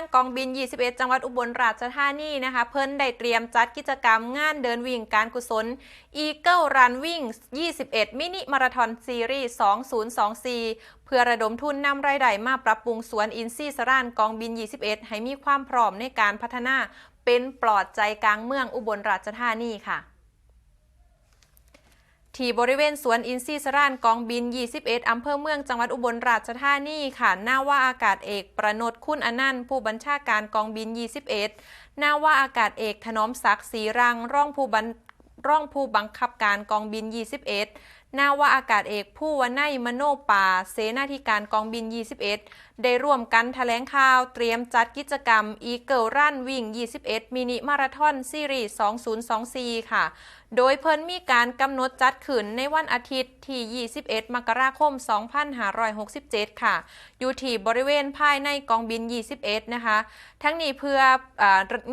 างกองบิน 21 จังหวัดอุบลราชธานีนะคะ เพิ่นได้เตรียมจัดกิจกรรมงานเดินวิ่งการกุศล Eagle Run วิ่ง21 มินิมาราทอนซีรีส์2024 เพื่อระดมทุนนำรายได้มาปรับปรุงสวนอินทรีสรานกองบิน 21 ให้มีความพร้อมในการพัฒนาเป็นปลอดใจกลางเมืองอุบลราชธานีค่ะ ที่บริเวณสวนอินทรีสรานกองบิน 21 อำเภอเมืองจังหวัดอุบลราชธานีค่ะหน้าว่าอากาศเอกประนดคุณอนันต์ผู้บัญชาการกองบิน 21หน้าว่าอากาศเอกถนอมศักดิ์ศรีรังร่องผู้บัญร่องผู้บังคับการกองบิน 21นาวาอากาศเอกผู้วนัยมโนป่า เสนาธิการกองบิน 21 ได้ร่วมกันแถลงข่าวเตรียมจัดกิจกรรม Eagle Run วิ่ง 21 มินิมาราทอนซีรีส์2024 ค่ะ โดยเพิ่นมีการกำหนดจัดขึ้นในวันอาทิตย์ที่ 21 มกราคม 2567 ค่ะ อยู่ที่บริเวณภายในกองบิน 21 นะคะ ทั้งนี้เพื่ออ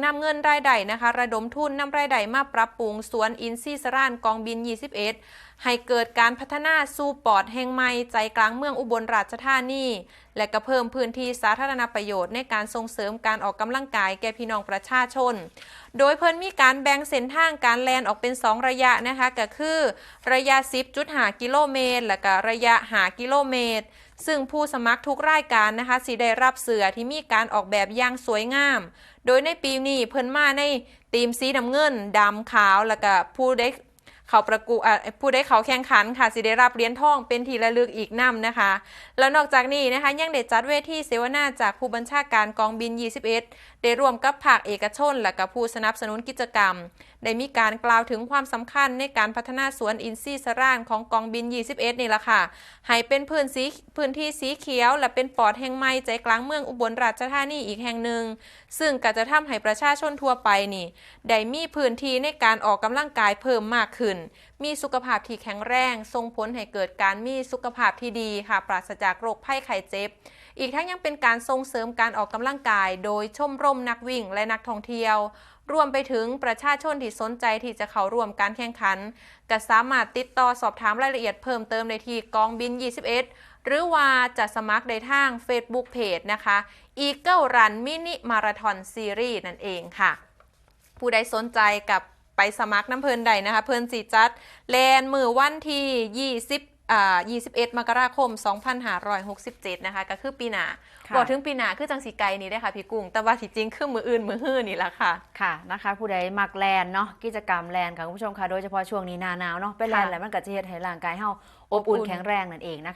นำเงินรายได้นะคะ ระดมทุนนำรายได้มาปรับปรุงสวนอินซีสรานกองบิน 21 ให้เกิดการพัฒนาสู่ปอดแห่งใหม่ใจกลางเมืองอุบลราชธานี และก็เพิ่มพื้นที่สาธารณประโยชน์ในการส่งเสริมการออกกำลังกายแก่พี่น้องประชาชน โดยเพิ่นมีการแบ่งเส้นทางการแลนออกเป็น 2 ระยะนะคะก็คือระยะ 10.5 กิโลเมตร และก็ระยะ5กิโลเมตร ซึ่งผู้สมัครทุกรายการนะคะสิได้รับเสือที่มีการออกแบบอย่างสวยงาม โดยในปีนี้เพิ่นมาในธีมสีน้ำเงินดำขาว แล้วก็ผู้ได้ เขาประกวดอะผู้ได้เขาแข่งขันค่ะสิได้รับเหรียญทองเป็นที่ระลึกอีกนำนะคะ แล้วนอกจากนี้นะคะยังได้จัดเวทีเสวนาจากผู้บัญชาการกองบิน 21 ได้ร่วมกับภาคเอกชน และกับผู้สนับสนุนกิจกรรม ได้มีการกล่าวถึงความสำคัญในการพัฒนาสวนอินทรีย์สรานของกองบิน 21 นี่แหละค่ะ ให้เป็นพื้นสีพื้นที่สีเขียว และเป็นปอดแห่งใหม่ใจกลางเมืองอุบลราชธานีอีกแห่งหนึ่ง ซึ่งก็จะทำให้ประชาชนทั่วไปนี่ได้มีพื้นที่ในการออกกำลังกายเพิ่มมากขึ้นมีสุขภาพที่แข็งแรงส่งผลให้เกิดการมีสุขภาพที่ดีค่ะปราศจากโรคภัยไข้เจ็บ อีกทั้งยังเป็นการส่งเสริมการออกกำลังกาย โดยชมรมนักวิ่งและนักท่องเที่ยว รวมไปถึงประชาชนที่สนใจที่จะเข้าร่วมการแข่งขัน ก็สามารถติดต่อสอบถามรายละเอียดเพิ่มเติมได้ที่กองบิน 21 หรือว่าจะสมัครได้ทาง Facebook Page นะคะ Eagle Run Mini Marathon Series นั่นเองค่ะ ผู้ใดสนใจกับ ไปสมัครน้ำเพลินใดนะคะ เพลินสีจัดแลนมือวันที่20อ่า21 มกราคม 2567 นะคะ ก็คือปีหน้าค่ะบอกถึงปีหน้าคือจังสีไกลนี่ได้อค่ะพี่กุ้ง แต่ว่าที่จริงคือมืออื่นมือฮื้อนี่แหละค่ะ ค่ะนะคะ ผู้ใดมักแลนเนาะ กิจกรรมแลนค่ะคุณผู้ชมค่ะ โดยเฉพาะช่วงนี้หนาหนาวเนาะ ไปแลนค่ะแล้วมันก็จะเฮ็ดให้ร่างกายเฮาอบอุ่นอบอุ่นแข็งแรงนั่นเองนะคะ